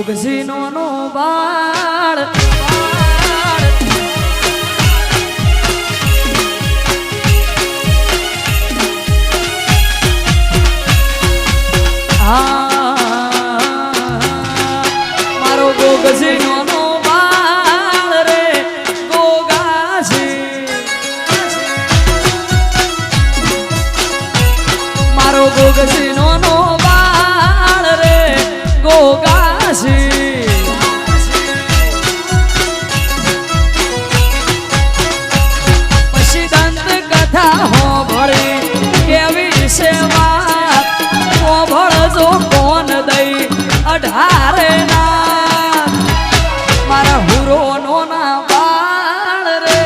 ગોગસી નો બાળ મારો ગોગસી નો બાળ રે ગોગાસી મારો ગોગસી નો બાળ રે ગોગાસી પછી દંત કથા હોભળી કેવી સેવા હોભળજો કોણ દઈ અઢારે ના મારા હુરો નો ના બાળ રે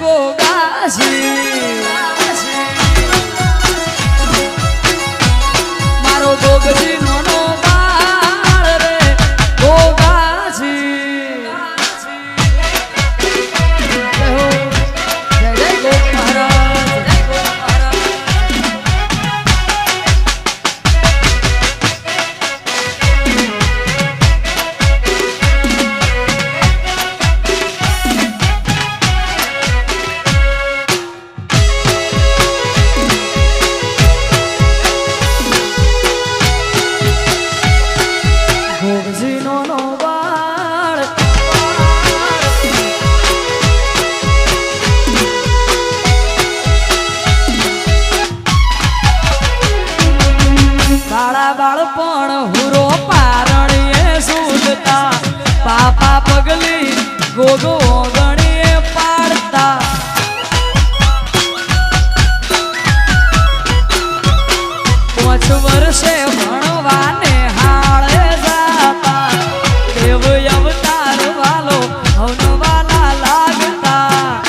ગોગાસી પાપા પગલી ગોગો ગણીએ પાડતા. ભણવાને હાળે જાતા. દેવ અવતાર લાગતા.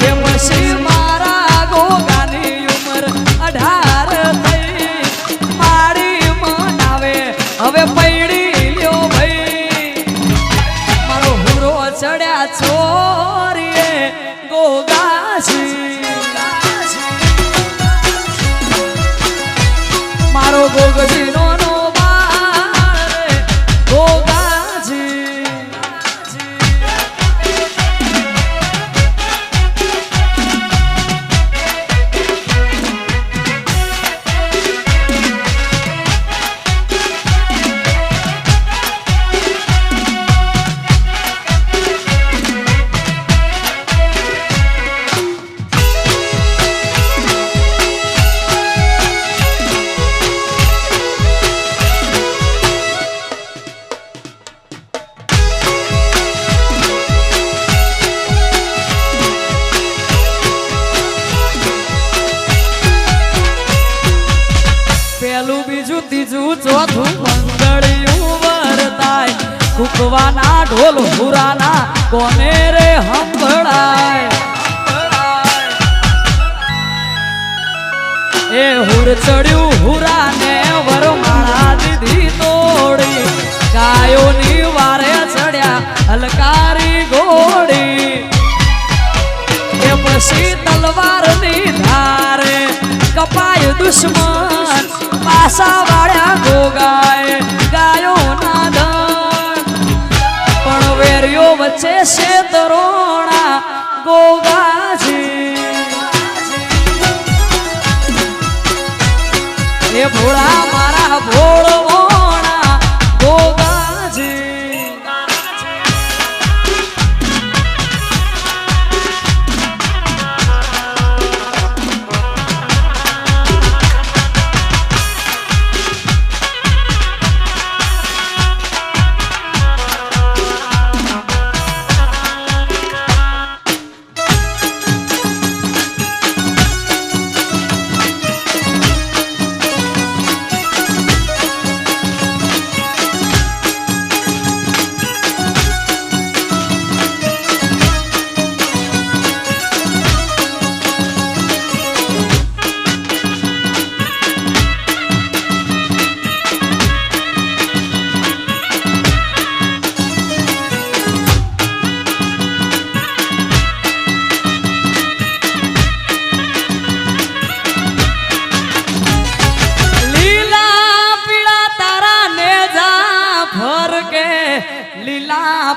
કે પછી મારા ગોગાની ઉંમર અઢાર હવે બીજું ત્રીજું ચોથું મંગળિયું વરતાય કુકવાના ઢોલ હુરાના કોને રે હંભળાય? એ હુર ચડ્યું હુરાને વરમાળા દીધી તોડી. ગાયોની વારે ચડ્યા હલકારી ઘોડી. એ પછી તલવારની ધારે કપાય દુશ્મન પાસા વાળ્યા ગોગાય ગાયો ના ધન પણ વેર્યો વચ્ચે છે તરોણા ગોગાજી. એ ભોળા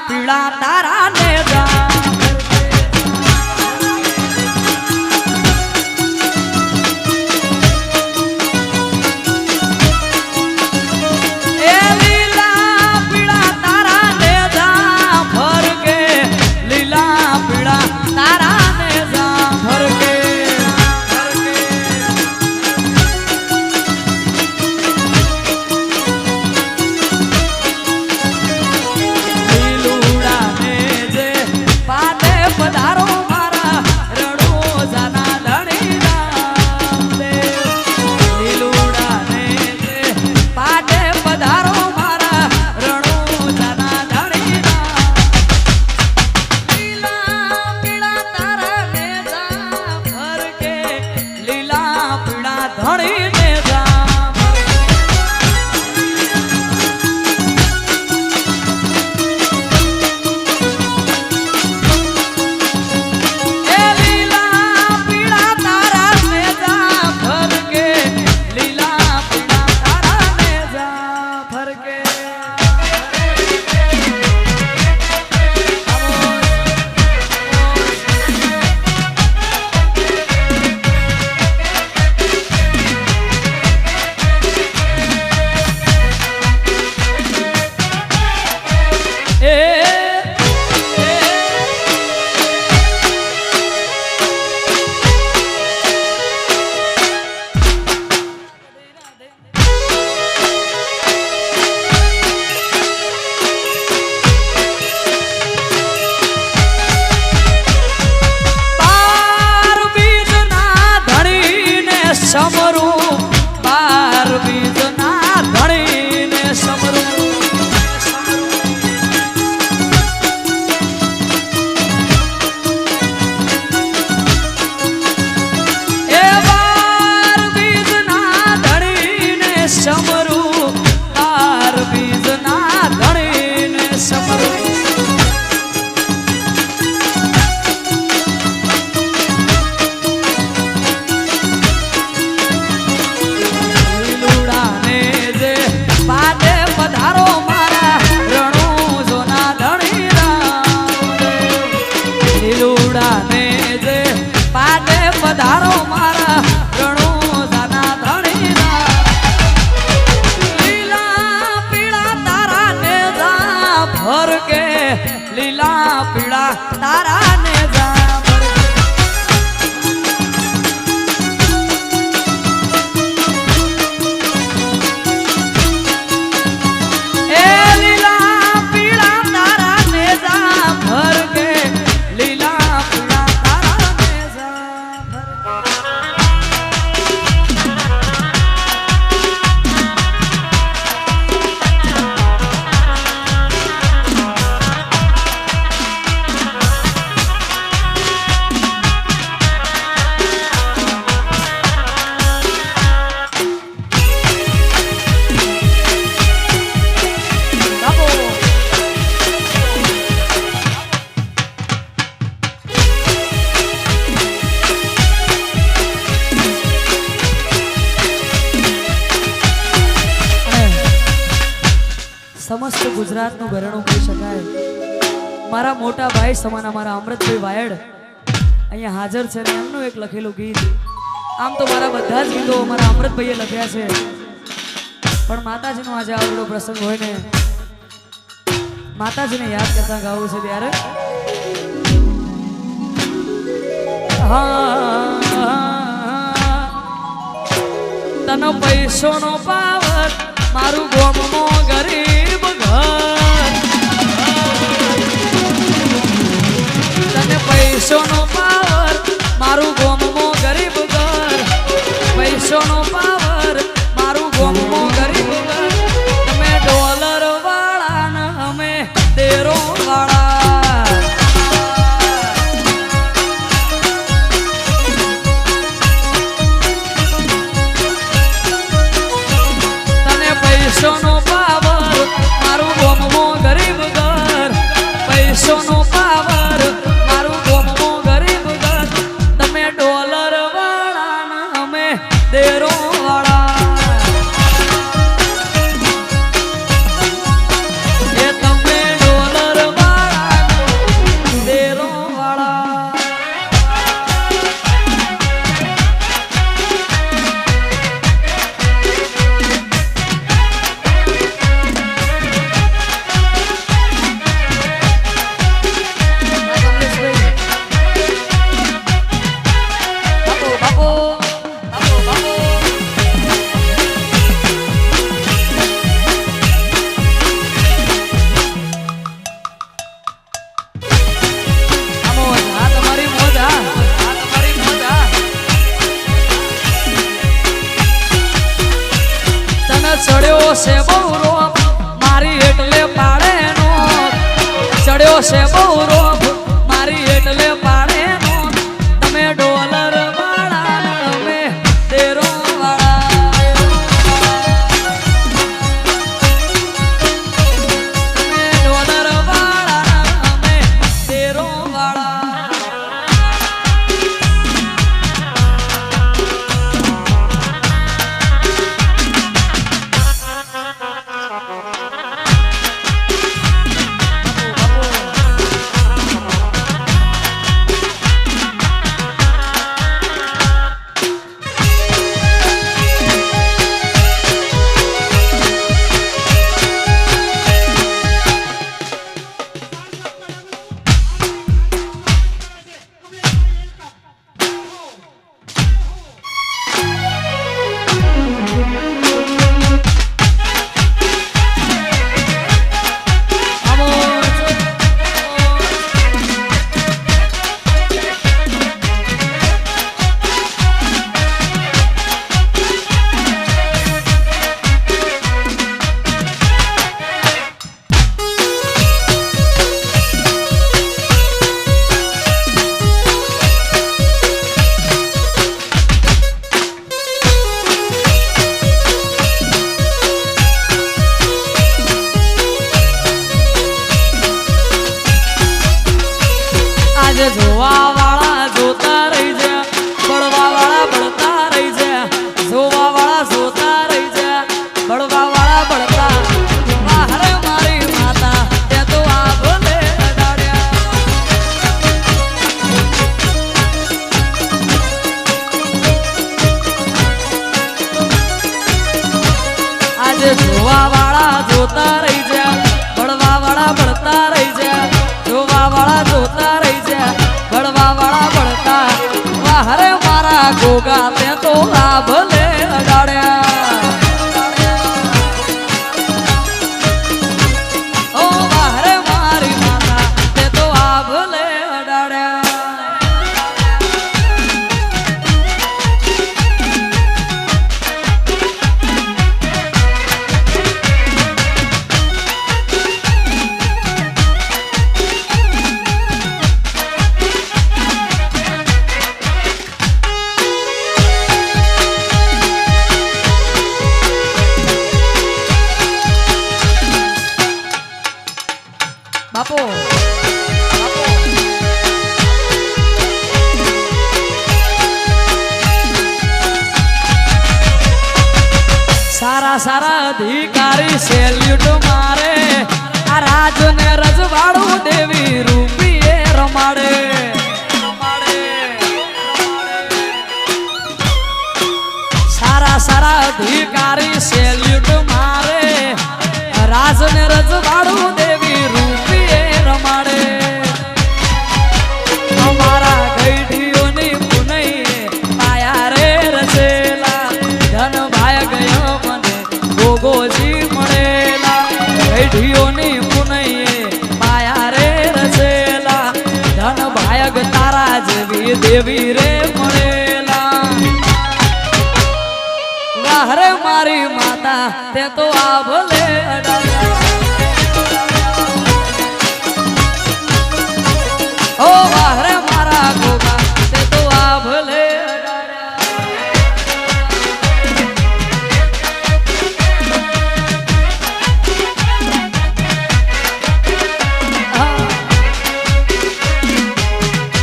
પીળા તારા ને Chamorou ચરણો કહી શકાય. મારા મોટા ભાઈ સમાન અમારા અમૃતભાઈ વાયડ અહીંયા હાજર છે ને એમનું એક લખેલું ગીત. આમ તો મારા બધા જ ગીતો મારા અમૃતભાઈએ લખ્યા છે. પણ માતાજીનો આજે આવડો પ્રસંગ હોય ને, માતાજીને યાદ કરતા ગાવું છે ત્યારે. હા, તનો પૈસોનો પાવર મારું ગોમ મોગ ચડ્યો છે બહુ રોપ મારી એટલે પાડે નો ચડ્યો છે બહુ રોપ આપો સારા સારા અધિકારી સેલ્યુટ મારે. આ રાજને રજવાડું દેવી રૂપિયે રમાડે. સારા સારા અધિકારી સેલ્યુટ મારે. રાજને રજવાડું દેવી રે મળેલા હરે મારી માતા તે તો આ